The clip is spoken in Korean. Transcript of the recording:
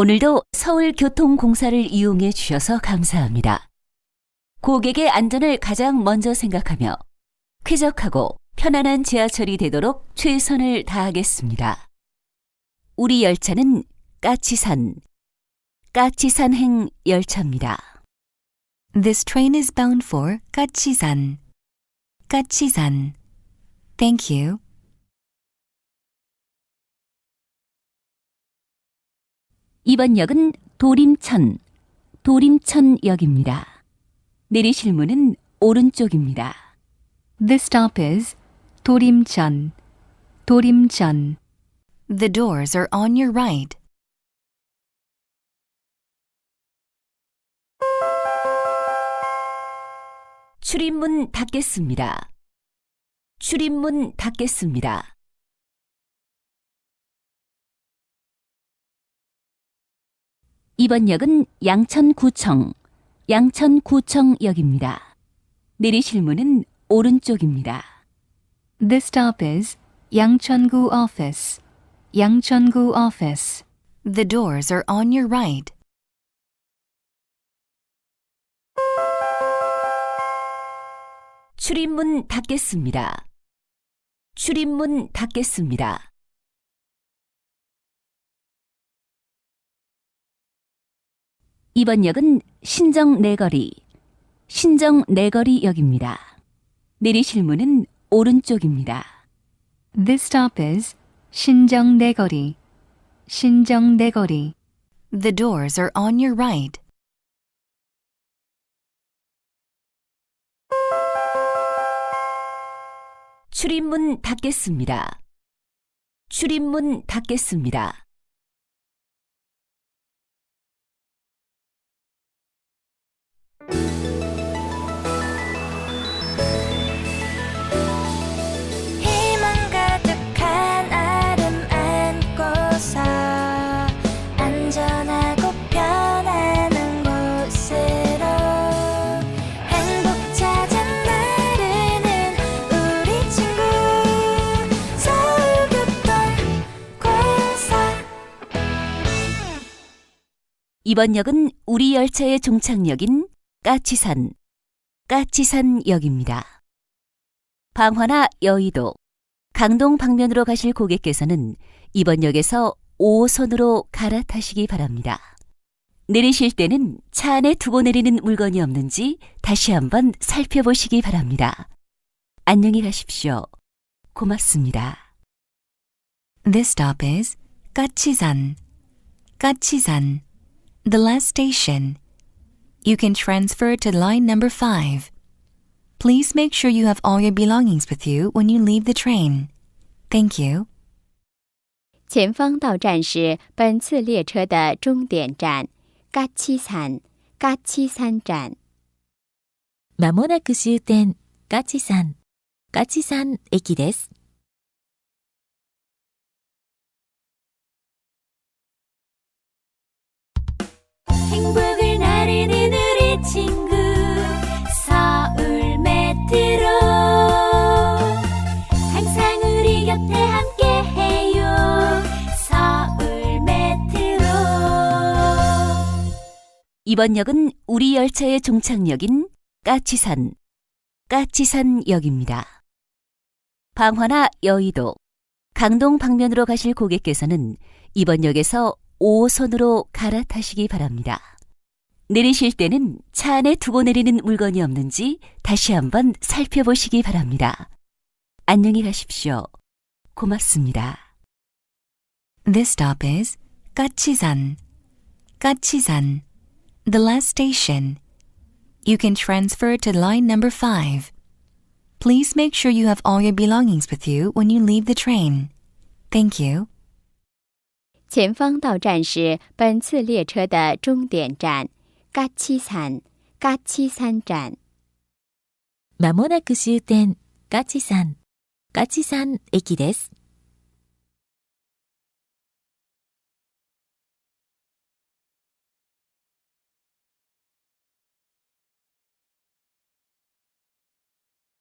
오늘도 서울교통공사를 이용해 주셔서 감사합니다. 고객의 안전을 가장 먼저 생각하며 쾌적하고 편안한 지하철이 되도록 최선을 다하겠습니다. 우리 열차는 까치산, 까치산행 열차입니다. This train is bound for Gachisan. Gachisan. Thank you. 이번 역은 도림천, 도림천역입니다. 내리실 문은 오른쪽입니다. This stop is Torimchan. Torimchan. The doors are on your right. 출입문 닫겠습니다. 출입문 닫겠습니다. 이번 역은 양천구청, 양천구청역입니다. 내리실 문은 오른쪽입니다. This stop is Yangcheongu Office. Yangcheongu Office. The doors are on your right. 출입문 닫겠습니다. 출입문 닫겠습니다. 이번 역은 신정 내거리, 신정 내거리 역입니다. 내리실 문은 오른쪽입니다. This stop is Shinjeong-naegori. Shinjeong-naegori. The doors are on your right. 출입문 닫겠습니다. 출입문 닫겠습니다. 이번 역은 우리 열차의 종착역인 까치산, 까치산역입니다. 방화나 여의도, 강동 방면으로 가실 고객께서는 이번 역에서 5호선으로 갈아타시기 바랍니다. 내리실 때는 차 안에 두고 내리는 물건이 없는지 다시 한번 살펴보시기 바랍니다. 안녕히 가십시오. 고맙습니다. This stop is Gachisan. Gachisan. the last station. You can transfer to line number 5. Please make sure you have all your belongings with you when you leave the train. Thank you. 前方到站是本次列车的终点站嘎七山嘎七山站。まもなく終点ガチ山ガチ山駅です。 이번 역은 우리 열차의 종착역인 까치산, 까치산역입니다. 방화나 여의도, 강동 방면으로 가실 고객께서는 이번 역에서 5호선으로 갈아타시기 바랍니다. 내리실 때는 차 안에 두고 내리는 물건이 없는지 다시 한번 살펴보시기 바랍니다. 안녕히 가십시오. 고맙습니다. This stop is Gachisan. Gachisan. the last station. You can transfer to line number 5. Please make sure you have all your belongings with you when you leave the train. Thank you. 前方到站是本次列车的终点站嘎七山嘎七山站。まもなく終点ガチ山ガチ山駅です。